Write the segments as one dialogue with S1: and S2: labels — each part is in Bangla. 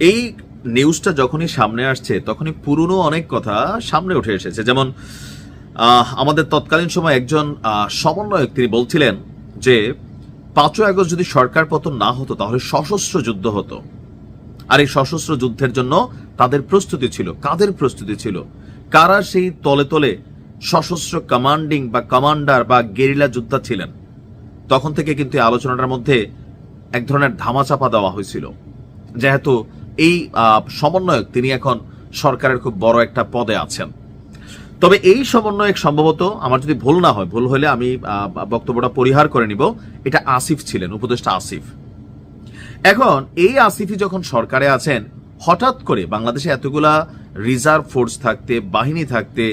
S1: এই নিউজটা যখনই সামনে আসছে, তখনই পুরনো অনেক কথা সামনে উঠে এসেছে। যেমন আমাদের তৎকালীন সময় একজন সমন্বয়ক তিনি বলছিলেন যে, পাঁচই আগস্ট যদি সরকার পতন না হতো, তাহলে সশস্ত্র যুদ্ধ হতো। আর এই সশস্ত্র যুদ্ধের জন্য তাদের প্রস্তুতি ছিল। কাদের প্রস্তুতি ছিল? কারা সেই তলে তলে সশস্ত্র কমান্ডিং বা কমান্ডার বা গেরিলা যোদ্ধা ছিলেন? তখন থেকে কিন্তু এই আলোচনাটার মধ্যে এক ধরনের ধামাচাপা দেওয়া হয়েছিল। যেহেতু এই সমন্বয়ক তিনি এখন সরকারের খুব বড় একটা পদে আছেন। তবে এই সমন্বয়ক সম্ভবত, আমার যদি ভুল না হয়, ভুল হলে আমি বক্তব্যটা পরিহার করে নিব। এটা আসিফ ছিলেন, উপদেষ্টা আসিফ। এখন, এই আসিফি যখন সরকারে আছেন, হঠাৎ করে বাংলাদেশে এতগুলা রিজার্ভ ফোর্স থাকতে, বাহিনী থাকতে,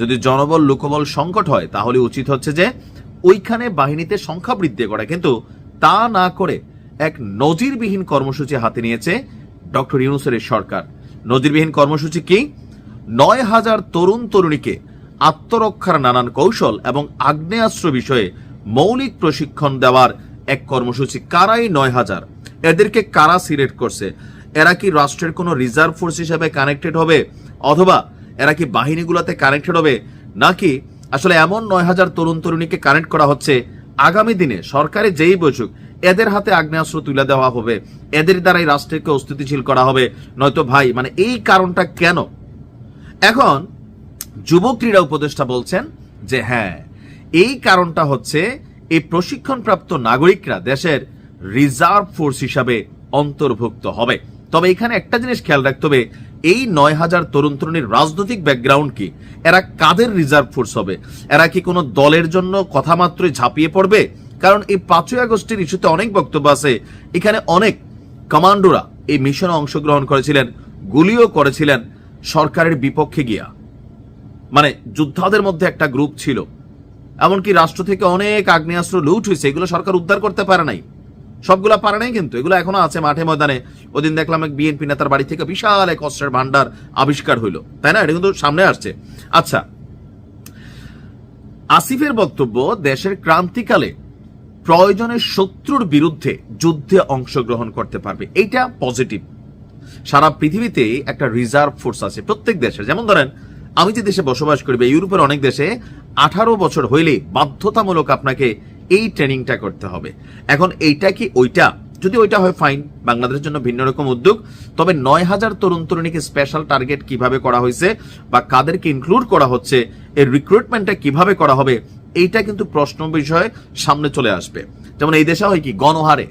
S1: যদি জনবল, লোকবল সংকট হয়, তাহলে উচিত হচ্ছে যে ওইখানে বাহিনীতে সংখ্যা বৃদ্ধি করা। কিন্তু তা না করে এক নজিরবিহীন কর্মসূচি হাতে নিয়েছে ডক্টর ইউনুসের সরকার। নজিরবিহীন কর্মসূচি কি? নয় হাজার তরুণ তরুণীকে আত্মরক্ষার নানান কৌশল এবং আগ্নেয়াস্ত্র বিষয়ে মৌলিক প্রশিক্ষণ দেওয়ার এক কর্মসূচি। কারাই নয় হাজার? এদেরকে কারা সিলেক্ট করছে? এরা কি রাষ্ট্রের কোনো রিজার্ভ ফোর্স হিসেবে কানেক্টেড হবে? অথবা এরা কি বাহিনীগুলোতে কানেক্টেড হবে? নাকি আসলে এমন নয় হাজার তরুণ তরুণীকে কানেক্ট করা হচ্ছে? আগামী দিনে সরকারে যেই বসুক এদের হাতে আগ্নেয়াস্ত্র তুলে দেওয়া হবে। এদের দ্বারাই রাষ্ট্রকে অস্থিতিশীল করা হবে। নয়তো ভাই মানে এই কারণটা কেন? এখন যুব ক্রীড়া উপদেষ্টা বলছেন যে হ্যাঁ এই কারণটা হচ্ছে এই প্রশিক্ষণপ্রাপ্ত নাগরিকরা দেশের রিজার্ভ ফোর্স হিসাবে অন্তর্ভুক্ত হবে। তবে এখানে একটা জিনিস খেয়াল রাখতে হবে, এই নয় হাজার তরুণ তরুণীর রাজনৈতিক ব্যাকগ্রাউন্ড কি? এরা কাদের রিজার্ভ ফোর্স হবে? এরা কি কোনো দলের জন্য কথা মাত্রই ঝাঁপিয়ে পড়বে? কারণ এই পাঁচই আগস্টের ইস্যুতে অনেক বক্তব্য আছে। এখানে অনেক কমান্ডোরা এই মিশনে অংশগ্রহণ করেছিলেন, গুলিও করেছিলেন সরকারের বিপক্ষে গিয়া। মানে যোদ্ধাদের মধ্যে একটা গ্রুপ ছিল। এমনকি রাষ্ট্র থেকে অনেক আগ্নেয়াস্ত্র লুট হয়েছে, এগুলো সরকার উদ্ধার করতে পারে নাই। সবগুলা পারে নাই কিন্তু, এগুলো এখনও আছে মাঠে ময়দানে। ওদিন দেখলাম এক বিএনপি নেতার বাড়ি থেকে বিশাল এক অস্ত্রের ভান্ডার আবিষ্কার হইল। তাই না? এটা কিন্তু সামনে আসছে। আচ্ছা আসিফের বক্তব্য, দেশের ক্রান্তিকালে প্রয়োজনে শত্রুর বিরুদ্ধে যুদ্ধে অংশগ্রহণ করতে পারবে। এইটা পজিটিভ সারা পৃথিবীতে একটা রিজার্ভ ফোর্স আছে, প্রত্যেক দেশে। যেমন ধরেন, আমি যে দেশে বসবাস করি বা ইউরোপের অনেক দেশে আঠারো বছর হইলে বাধ্যতামূলক আপনাকে এই ট্রেনিংটা করতে হবে। এখন এইটা কি ওইটা? যদি ওইটা হয় ফাইন বাংলাদেশের জন্য ভিন্ন রকম উদ্যোগ। তবে নয় হাজার তরুণ তরুণীকে স্পেশাল টার্গেট কীভাবে করা হয়েছে বা কাদেরকে ইনক্লুড করা হচ্ছে, এর রিক্রুটমেন্টটা কীভাবে করা হবে এইটা কিন্তু প্রশ্ন বিষয় সামনে চলে আসবে। যেমন এই দেশে হয় কি, গণহারে।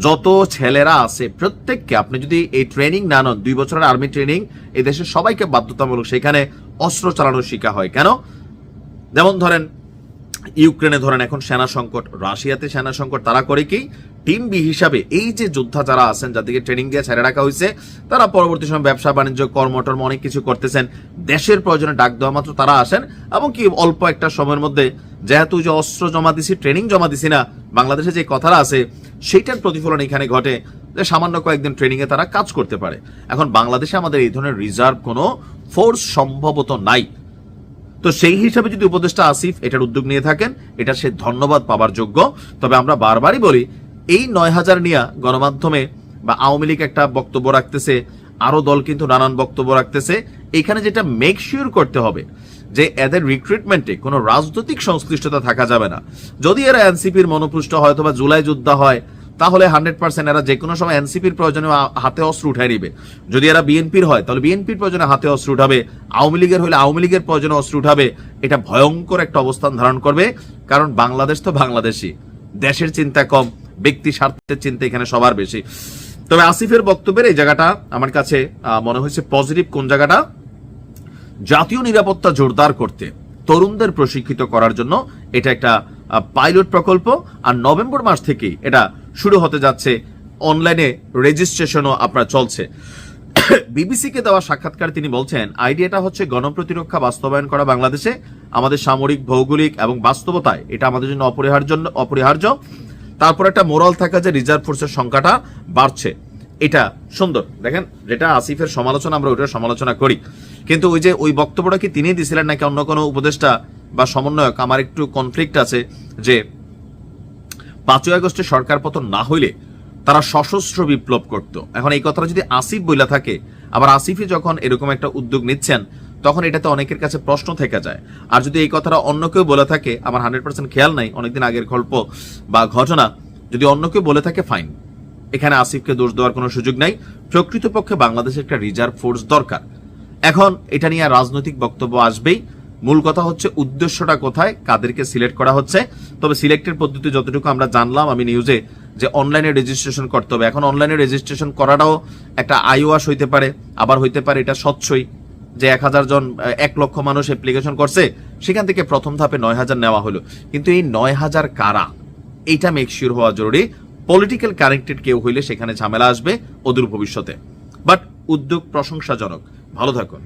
S1: যত ছেলেরা আছে, প্রত্যেককে আপনি যদি এই ট্রেনিং না নন, দুই বছরের আর্মি ট্রেনিং এই দেশের সবাইকে বাধ্যতামূলক সেখানে অস্ত্র চালানো শিকা হয়। কেন? যেমন ধরেন, ইউক্রেনে ধরেন এখন সেনা সংকট, রাশিয়াতে সেনা সংকট, তারা করে কি? টিম বি হিসাবে এই যে যোদ্ধা যারা আছেন, যাদেরকে ট্রেনিং দিয়ে ছেড়ে রাখা হয়েছে, তারা পরবর্তী সময় ব্যবসা, বাণিজ্য, কর্মটর্ম অনেক কিছু করতেছেন। দেশের প্রয়োজনে ডাক দেওয়া মাত্র তারা আসেন, এবং কি অল্প একটা সময়ের মধ্যে যেহেতু যে অস্ত্র জমা দিছি ট্রেনিং জমা দিছি না, বাংলাদেশে যে কথাটা আছে, সেইটার প্রতিফলন এখানে ঘটে যে সামান্য কয়েকদিন ট্রেনিং এ তারা কাজ করতে পারে। এখন বাংলাদেশে আমাদের এই ধরনের রিজার্ভ কোনো ফোর্স সম্ভবত নাই। তো সেই হিসাবে যদি উপদেষ্টা আসিফ এটার উদ্যোগ নিয়ে থাকেন, এটা সে ধন্যবাদ পাবার যোগ্য। তবে আমরা বারবারই বলি এই নয় হাজার নিয়ে গণমাধ্যমে বা আওয়ামী লীগ একটা বক্তব্য রাখতেছে, আরও দল কিন্তু নানান বক্তব্য রাখতেছে। এখানে যেটা মেক শিওর করতে হবে, যে এদের রিক্রুটমেন্টে কোনো রাজনৈতিক সংশ্লিষ্টতা থাকা যাবে না। যদি এরা এনসিপির মনোপুষ্ট হয় অথবা জুলাই যোদ্ধা হয়, তাহলে হান্ড্রেড পার্সেন্ট এরা যে কোনো সময় এনসিপির প্রয়োজনে হাতে অস্ত্র উঠায় নিবে। যদি এরা বিএনপির হয়, তাহলে বিএনপির প্রয়োজনে হাতে অস্ত্র উঠাবে। আওয়ামী লীগের হলে আওয়ামী লীগের প্রয়োজনে অস্ত্র উঠাবে। এটা ভয়ঙ্কর একটা অবস্থান ধারণ করবে, কারণ বাংলাদেশ তো বাংলাদেশই। দেশের চিন্তা কম ব্যক্তি স্বার্থের চিন্তা এখানে সবার বেশি। তবে আসিফের বক্তব্যের এই জায়গাটা আমার কাছে মনে হয়েছে পজিটিভ কোন জায়গাটা? জাতীয় নিরাপত্তা জোরদার করতে, তরুণদের প্রশিক্ষিত করার জন্য এটা একটা পাইলট প্রকল্প। আর নভেম্বর মাস থেকেই এটা শুরু হতে যাচ্ছে। অনলাইনে রেজিস্ট্রেশনও আপনার চলছে। বিবিসিকে দেওয়া সাক্ষাৎকার তিনি বলছেন আইডিয়াটা হচ্ছে গণপ্রতিরক্ষা বাস্তবায়ন করা বাংলাদেশে। আমাদের সামরিক, ভৌগোলিক এবং বাস্তবতায় এটা আমাদের জন্য অপরিহার্য অপরিহার্য। তারপর একটা মোরাল থাকা যে রিজার্ভ ফোর্সের সংখ্যাটা বাড়ছে। এটা সুন্দর। দেখেন, যেটা আসিফের সমালোচনা, আমরা ওইটার সমালোচনা করি। কিন্তু ওই যে ওই বক্তব্যটা কি তিনি দিছিলেন নাকি অন্য কোনো উপদেষ্টা বা সমন্বয়ক? আমার একটু কনফ্লিক্ট আছে যে পাঁচই আগস্টে সরকার পতন না হইলে তারা সশস্ত্র বিপ্লব করত। এখন এই কথাটা যদি আসিফ বইলা থাকে, আবার আসিফই যখন এরকম একটা উদ্যোগ নিচ্ছেন তখন এটাতে অনেকের কাছে প্রশ্ন থেকে যায়। আর যদি এই কথাটা অন্য কেউ বলে থাকে, আমার হান্ড্রেড পার্সেন্ট খেয়াল নাই, অনেকদিন আগের গল্প বা ঘটনা, যদি অন্য কেউ বলে থাকে, ফাইন। এখানে আসিফকে দোষ দেওয়ার কোনো সুযোগ নাই। প্রকৃতপক্ষে বাংলাদেশের একটা রিজার্ভ ফোর্স দরকার। এখন এটা নিয়ে রাজনৈতিক বক্তব্য আসবেই। মূল কথা হচ্ছে, উদ্দেশ্যটা কোথায়, কাদেরকে সিলেক্ট করা হচ্ছে। তবে সিলেক্টের পদ্ধতি যতটুকু আমরা জানলাম, আমি নিউজে যে অনলাইনে রেজিস্ট্রেশন করতে হবে। এখন অনলাইনে রেজিস্ট্রেশন করাটাও একটা আইওয়াস হইতে পারে, আবার হইতে পারে এটা স্বচ্ছই। যে এক হাজার জন এক লক্ষ মানুষ অ্যাপ্লিকেশন করছে, সেখান থেকে প্রথম ধাপে নয় হাজার নেওয়া হলো। কিন্তু এই নয় হাজার কারা? এইটা মেকশিওর হওয়া জরুরি। পলিটিক্যাল কানেক্টেড কেউ হইলে সেখানে ঝামেলা আসবে অদূর ভবিষ্যতে। বাট উদ্যোগ প্রশংসাজনক। ভালো থাকুন।